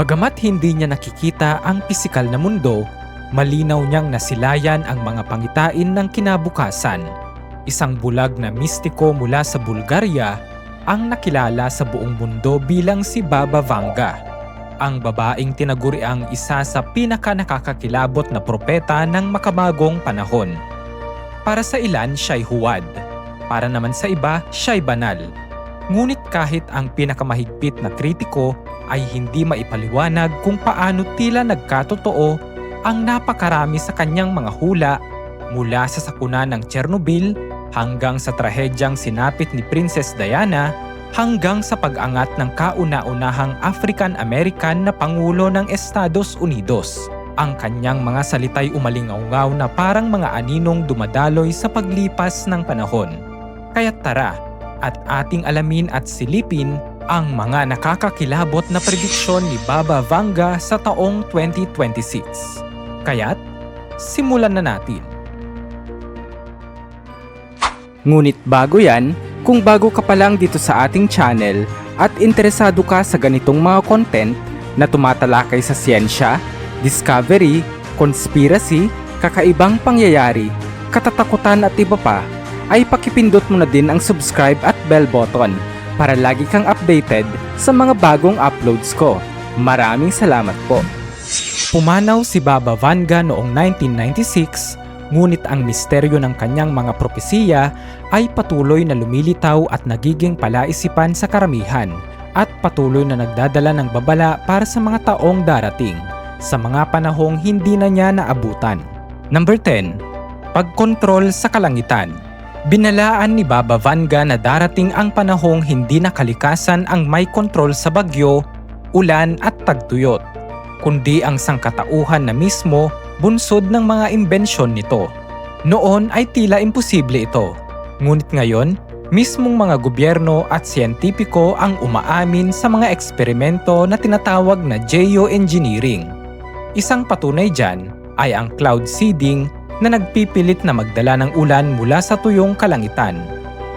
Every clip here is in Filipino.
Bagamat hindi niya nakikita ang pisikal na mundo, malinaw niyang nasilayan ang mga pangitain ng kinabukasan. Isang bulag na mistiko mula sa Bulgaria ang nakilala sa buong mundo bilang si Baba Vanga. Ang babaeng tinaguri ang isa sa pinaka nakakakilabot na propeta ng makabagong panahon. Para sa ilan, siya'y huwad. Para naman sa iba, siya'y banal. Ngunit kahit ang pinakamahigpit na kritiko ay hindi maipaliwanag kung paano tila nagkatotoo ang napakarami sa kanyang mga hula mula sa sakuna ng Chernobyl hanggang sa trahedyang sinapit ni Princess Diana hanggang sa pag-angat ng kauna-unahang African-American na Pangulo ng Estados Unidos. Ang kanyang mga salitay umalingaw na parang mga aninong dumadaloy sa paglipas ng panahon. Kaya't tara, at ating alamin at silipin ang mga nakakakilabot na prediksyon ni Baba Vanga sa taong 2026. Kaya't, simulan na natin. Ngunit bago yan, kung bago ka pa lang dito sa ating channel at interesado ka sa ganitong mga content na tumatalakay sa siyensya, discovery, conspiracy, kakaibang pangyayari, katatakutan at iba pa, ay pakipindot mo na din ang subscribe at bell button para lagi kang updated sa mga bagong uploads ko. Maraming salamat po. Pumanaw si Baba Vanga noong 1996 ngunit ang misteryo ng kanyang mga propesiya ay patuloy na lumilitaw at nagiging palaisipan sa karamihan at patuloy na nagdadala ng babala para sa mga taong darating sa mga panahong hindi na niya naabutan. Number 10. Pagkontrol sa kalangitan Binalaan ni Baba Vanga na darating ang panahong hindi na kalikasan ang may kontrol sa bagyo, ulan at tagtuyot, kundi ang sangkatauhan na mismo bunsod ng mga imbensyon nito. Noon ay tila imposible ito, ngunit ngayon, mismong mga gobyerno at siyentipiko ang umaamin sa mga eksperimento na tinatawag na geoengineering. Isang patunay dyan ay ang cloud seeding na nagpipilit na magdala ng ulan mula sa tuyong kalangitan.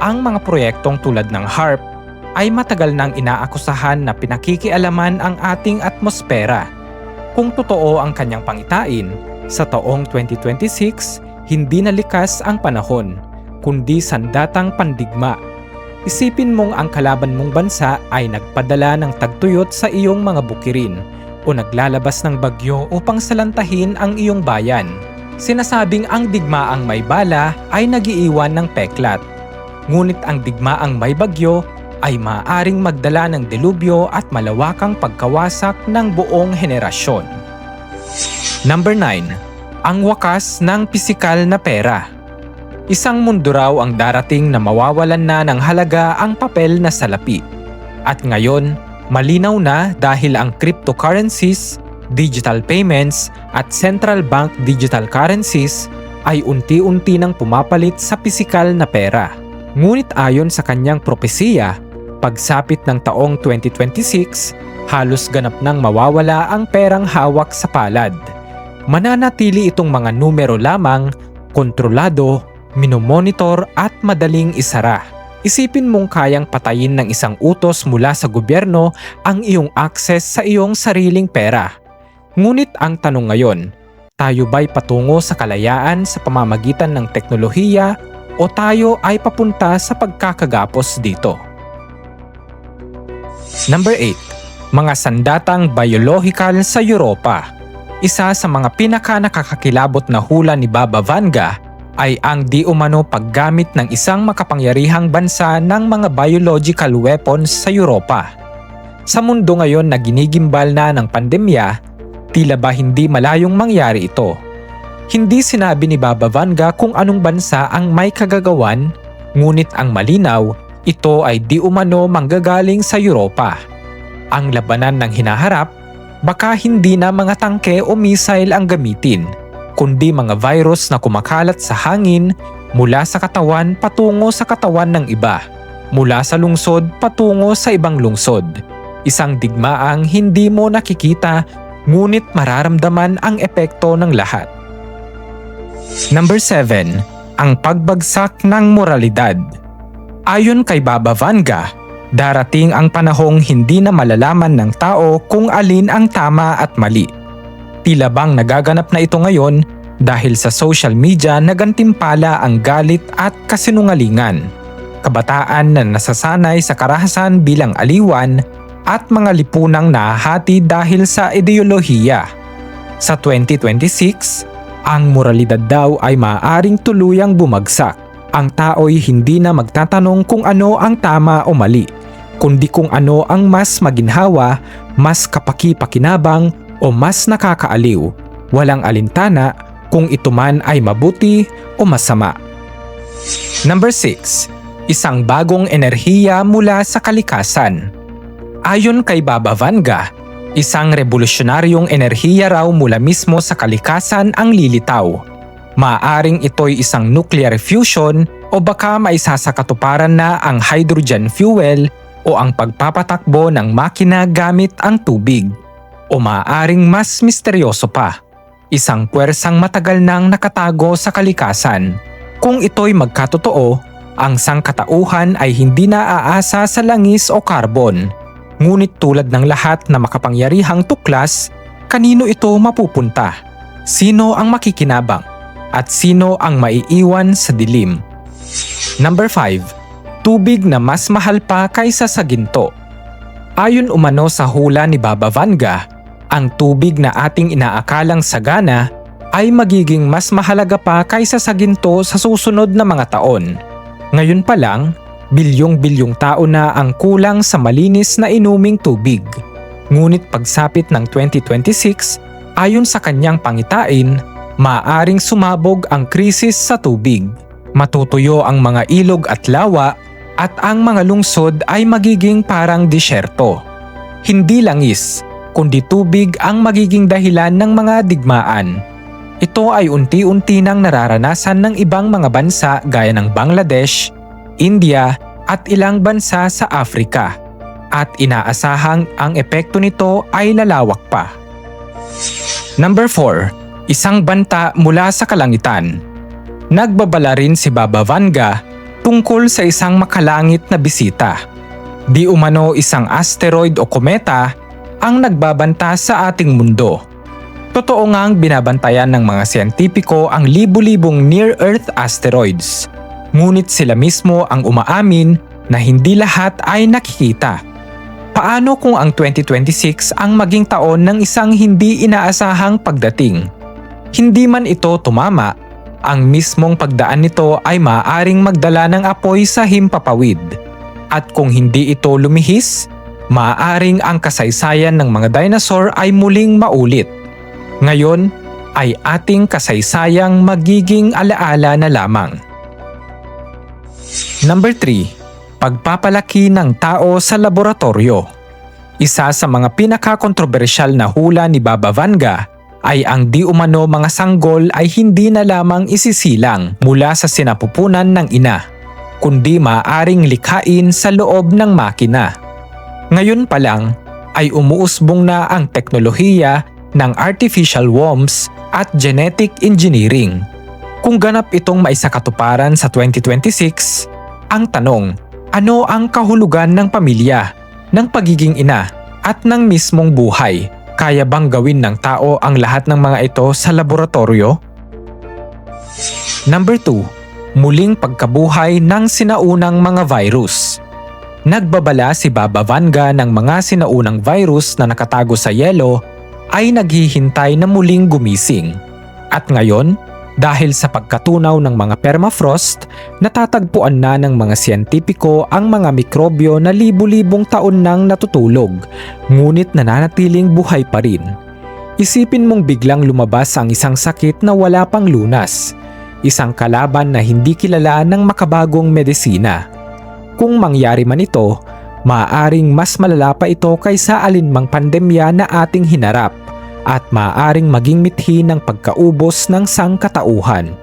Ang mga proyektong tulad ng HARP ay matagal nang inaakusahan na pinakikialaman ang ating atmosfera. Kung totoo ang kanyang pangitain, sa taong 2026, hindi na likas ang panahon, kundi sandatang pandigma. Isipin mong ang kalaban mong bansa ay nagpadala ng tagtuyot sa iyong mga bukirin o naglalabas ng bagyo upang salantahin ang iyong bayan Sinasabing ang digmaang may bala ay nagiiwan ng peklat. Ngunit ang digmaang may bagyo ay maaring magdala ng delubyo at malawakang pagkawasak ng buong henerasyon. Number 9. Ang wakas ng pisikal na pera. Isang mundo raw ang darating na mawawalan na ng halaga ang papel na salapi. At ngayon, malinaw na dahil ang cryptocurrencies digital payments at central bank digital currencies ay unti-unti nang pumapalit sa pisikal na pera. Ngunit ayon sa kanyang propesiya, pagsapit ng taong 2026, halos ganap nang mawawala ang perang hawak sa palad. Mananatili itong mga numero lamang, kontrolado, minomonitor at madaling isara. Isipin mong kayang patayin ng isang utos mula sa gobyerno ang iyong access sa iyong sariling pera Ngunit ang tanong ngayon, tayo ba'y patungo sa kalayaan sa pamamagitan ng teknolohiya o tayo ay papunta sa pagkakagapos dito? Number 8. Mga sandatang biological sa Europa. Isa sa mga pinaka nakakakilabot na hula ni Baba Vanga ay ang di umano paggamit ng isang makapangyarihang bansa ng mga biological weapons sa Europa. Sa mundo ngayon na ginigimbal na ng pandemya, Tila ba hindi malayong mangyari ito? Hindi sinabi ni Baba Vanga kung anong bansa ang may kagagawan, ngunit ang malinaw, ito ay di umano manggagaling sa Europa. Ang labanan ng hinaharap, baka hindi na mga tangke o missile ang gamitin, kundi mga virus na kumakalat sa hangin mula sa katawan patungo sa katawan ng iba, mula sa lungsod patungo sa ibang lungsod. Isang digmaang hindi mo nakikita ngunit mararamdaman ang epekto ng lahat. Number 7. Ang pagbagsak ng moralidad. Ayon kay Baba Vanga, Darating ang panahong hindi na malalaman ng tao kung alin ang tama at mali. Tila bang nagaganap na ito ngayon dahil sa social media nagantimpala ang galit at kasinungalingan. Kabataan na nasasanay sa karahasan bilang aliwan at mga lipunang nahahati dahil sa ideolohiya. Sa 2026, ang moralidad daw ay maaaring tuluyang bumagsak. Ang tao'y hindi na magtatanong kung ano ang tama o mali, kundi kung ano ang mas maginhawa, mas kapaki-pakinabang o mas nakakaaliw. Walang alintana kung ito man ay mabuti o masama. Number 6. Isang bagong enerhiya mula sa kalikasan. Ayon kay Baba Vanga, isang revolusyonaryong enerhiya raw mula mismo sa kalikasan ang lilitaw. Maaring ito'y isang nuclear fusion o baka may sasakatuparan na ang hydrogen fuel o ang pagpapatakbo ng makina gamit ang tubig. O maaring mas misteryoso pa, isang puwersang matagal nang nakatago sa kalikasan. Kung ito'y magkatotoo, ang sangkatauhan ay hindi naaasa sa langis o karbon. Ngunit tulad ng lahat na makapangyarihang tuklas, kanino ito mapupunta? Sino ang makikinabang? At sino ang maiiwan sa dilim? Number 5. Tubig na mas mahal pa kaysa sa ginto. Ayon umano sa hula ni Baba Vanga, ang tubig na ating inaakalang sagana ay magiging mas mahalaga pa kaysa sa ginto sa susunod na mga taon. Ngayon pa lang, bilyong-bilyong tao na ang kulang sa malinis na inuming tubig. Ngunit pagsapit ng 2026, ayon sa kanyang pangitain, maaring sumabog ang krisis sa tubig. Matutuyo ang mga ilog at lawa at ang mga lungsod ay magiging parang disyerto. Hindi langis, kundi tubig ang magiging dahilan ng mga digmaan. Ito ay unti-unti nang nararanasan ng ibang mga bansa gaya ng Bangladesh, India at ilang bansa sa Afrika. At inaasahang ang epekto nito ay lalawak pa. Number 4. Isang banta mula sa kalangitan. Nagbabala rin si Baba Vanga tungkol sa isang makalangit na bisita. Di umano isang asteroid o kometa ang nagbabanta sa ating mundo. Totoo ngang binabantayan ng mga siyentipiko ang libu-libong near-Earth asteroids. Ngunit sila mismo ang umaamin na hindi lahat ay nakikita. Paano kung ang 2026 ang maging taon ng isang hindi inaasahang pagdating? Hindi man ito tumama, ang mismong pagdaan nito ay maaaring magdala ng apoy sa himpapawid. At kung hindi ito lumihis, maaaring ang kasaysayan ng mga dinosaur ay muling maulit. Ngayon ay ating kasaysayang magiging alaala na lamang. Number 3. Pagpapalaki ng tao sa laboratorio. Isa sa mga pinakakontrobersyal na hula ni Baba Vanga ay ang di umano mga sanggol ay hindi na lamang isisilang mula sa sinapupunan ng ina, kundi maaring likhain sa loob ng makina. Ngayon pa lang ay umuusbong na ang teknolohiya ng artificial wombs at genetic engineering. Kung ganap itong maisakatuparan sa 2026, ang tanong, ano ang kahulugan ng pamilya, ng pagiging ina, at ng mismong buhay? Kaya bang gawin ng tao ang lahat ng mga ito sa laboratorio? Number 2. Muling pagkabuhay ng sinaunang mga virus. Nagbabala si Baba Vanga ng mga sinaunang virus na nakatago sa yelo ay naghihintay na muling gumising. At ngayon, dahil sa pagkatunaw ng mga permafrost, natatagpuan na ng mga siyentipiko ang mga mikrobyo na libu-libong taon nang natutulog, ngunit nananatiling buhay pa rin. Isipin mong biglang lumabas ang isang sakit na wala pang lunas, isang kalaban na hindi kilala ng makabagong medisina. Kung mangyari man ito, maaaring mas malala pa ito kaysa alinmang pandemya na ating hinarap at maaaring maging mithi ng pagkaubos ng sangkatauhan.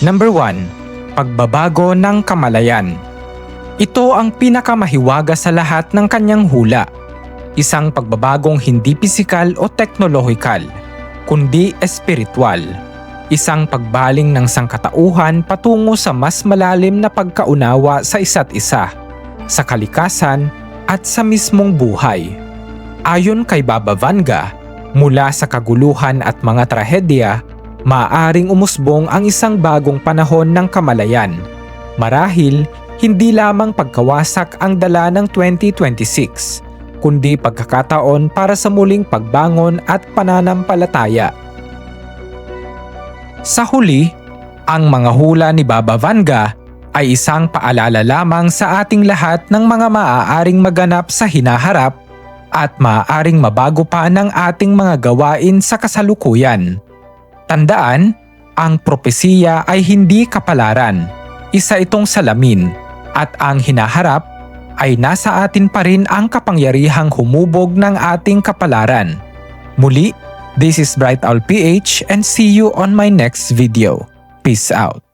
Number 1. Pagbabago ng kamalayan. Ito ang pinakamahiwaga sa lahat ng kanyang hula. Isang pagbabagong hindi pisikal o teknolohikal, kundi espiritual. Isang pagbaling ng sangkatauhan patungo sa mas malalim na pagkaunawa sa isa't isa, sa kalikasan at sa mismong buhay. Ayon kay Baba Vanga, mula sa kaguluhan at mga trahedya, maaring umusbong ang isang bagong panahon ng kamalayan. Marahil, hindi lamang pagkawasak ang dala ng 2026, kundi pagkakataon para sa muling pagbangon at pananampalataya. Sa huli, ang mga hula ni Baba Vanga ay isang paalala lamang sa ating lahat ng mga maaaring maganap sa hinaharap at maaaring mabago pa ng ating mga gawain sa kasalukuyan. Tandaan, ang propesiya ay hindi kapalaran. Isa itong salamin at ang hinaharap ay nasa atin pa rin ang kapangyarihang humubog ng ating kapalaran. Muli, this is Bright Owl PH and see you on my next video. Peace out.